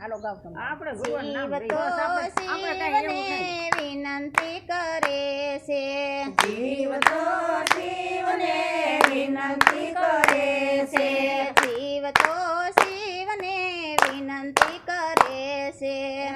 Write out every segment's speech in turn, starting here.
હાલો ગાવ તમે. આપણે ભગવાન નામ આપણે વિનંતી કરે છે. જીવ તો શિવને વિનંતી કરે છે. જીવ તો શિવને વિનંતી કરે છે.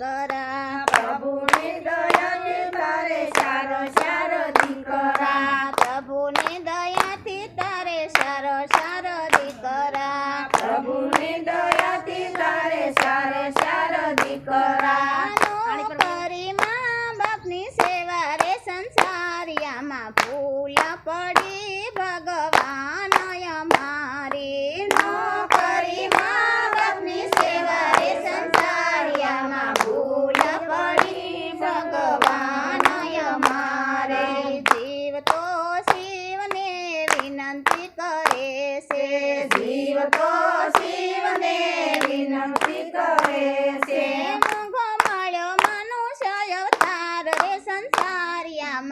got a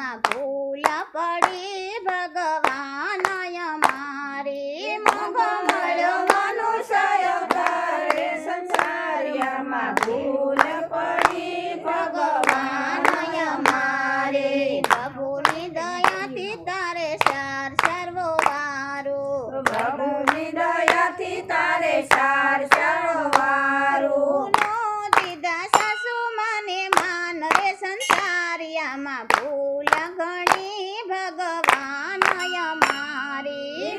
સંસારિયામાં પડી ભગવાન અમારી મોંઘો મનુષ્ય અવતારે સંસારિયામાં ભૂલ પડી ભગવાન અમારે પ્રભુની દયાથી તારે સાર સર્વો વારું પ્રભુની દયાથી તારે સાર સારો વારું નો સાસુ મને માન રે સંસારિયામાં ભૂલ ભગવાન અમારી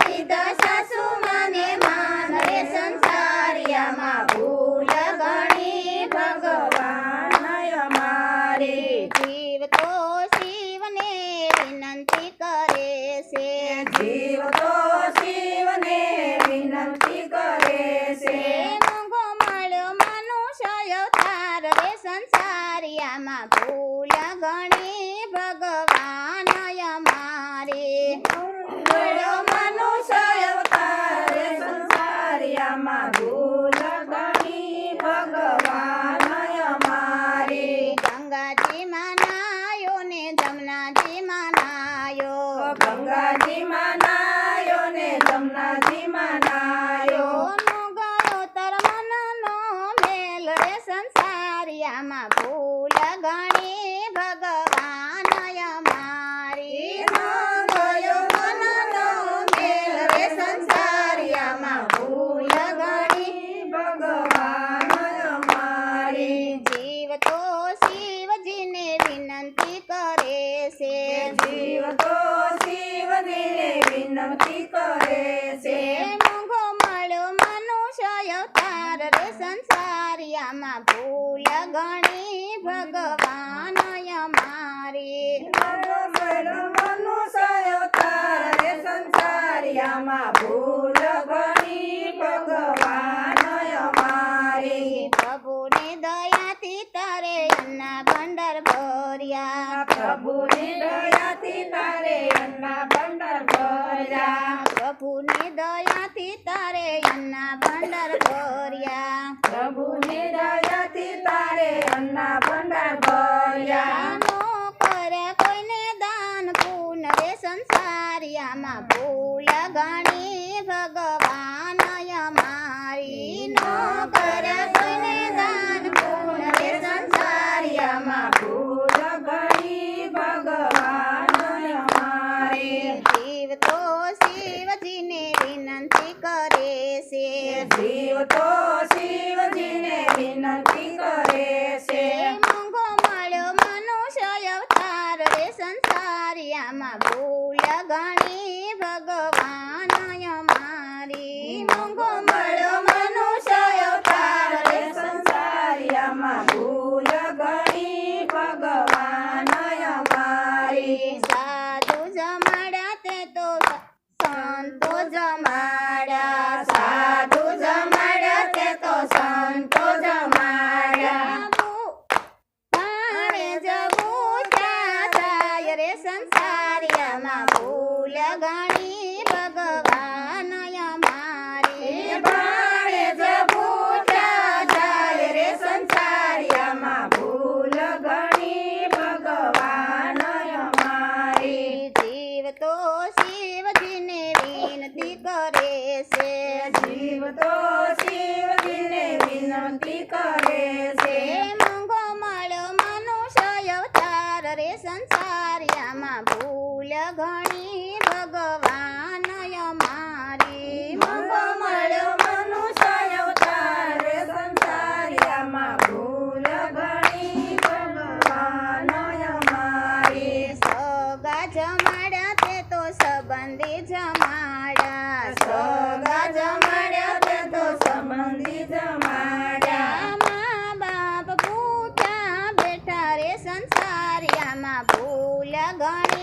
દીધા સાસુ માને માન રે સંસારિયામાં ભૂલ ઘણી ભગવાન અમારે જીવ તો શિવને વિનંતી કરે છે. જીવ તો શિવને વિનંતી કરે છે. મોંઘો મળ્યો મનુષ્ય અવતાર રે સંસારિયામાં ભૂલ ઘણી ભગવાન અમારે મળ્યો મનુષ્ય અવતારે સંસારિયામાં ભૂલ ઘણી ભગવાન અમારી ગંગાજી માનાયો ને જમનાજી માનાયો ગંગાજી માનાયો ને જમનાજી માનાયો નો ગયો તર મનનો મેલ રે સંસારિયામાં ભૂલ ઘણી ભગવાન અમારી નો ગયો મનનો મેલ રે સંસારિયામાં ભૂલ ઘણી ભગવાન અમારી જીવ તો શિવજીને વિનંતી કરે છે જીવ તો શિવને વિનંતી કરે છે મોંઘો મળ્યો મનુષ્ય અવતાર રે સંસારિયામાં ભૂલ ગણી ભગવાન અમારી. સંસારિયામાં ભૂલ ગણી ભગવાન અમારી. પ્રભુની દયાથી તારે અન્ના ભંડર ભર્યા. પ્રભુની દયાથી તારે અન્ના ભંડર ભર્યા. પ્રભુની દયાથી તારે અન્ના ભંડર ભર્યા. ગણી ભગવાન અમારી. મોંઘો મળ્યો મનુષ્ય અવતાર રે સંસારિયામાં વિનંતી ભૂલ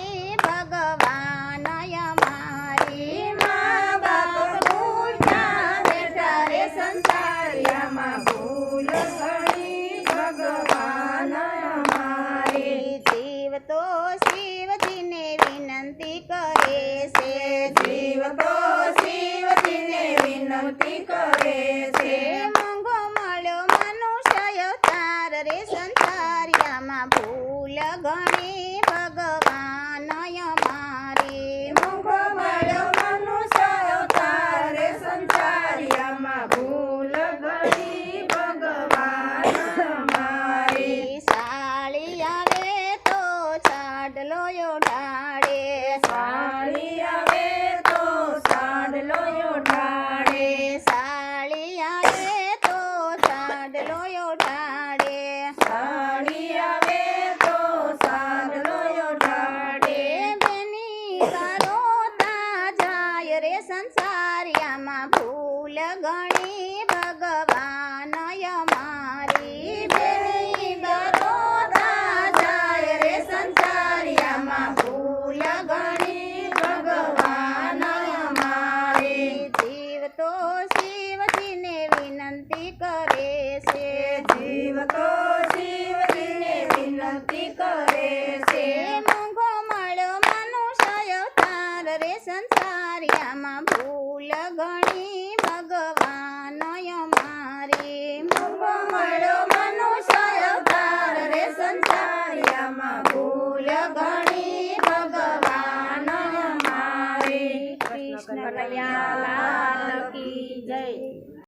કરે છે જીવ તો